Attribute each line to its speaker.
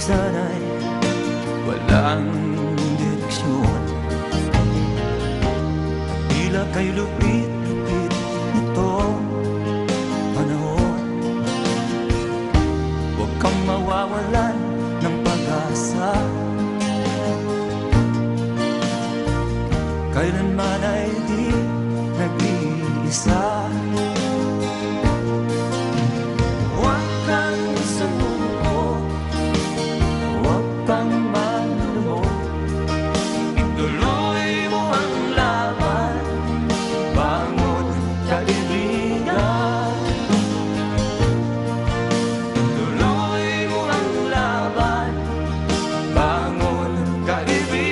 Speaker 1: sana'y. Walang direksyon. Tila kay lupit-lupit itong panahon. Huwag kang mawawalan ng pag-asa. Kailanman ay di nag-iisa. vivir.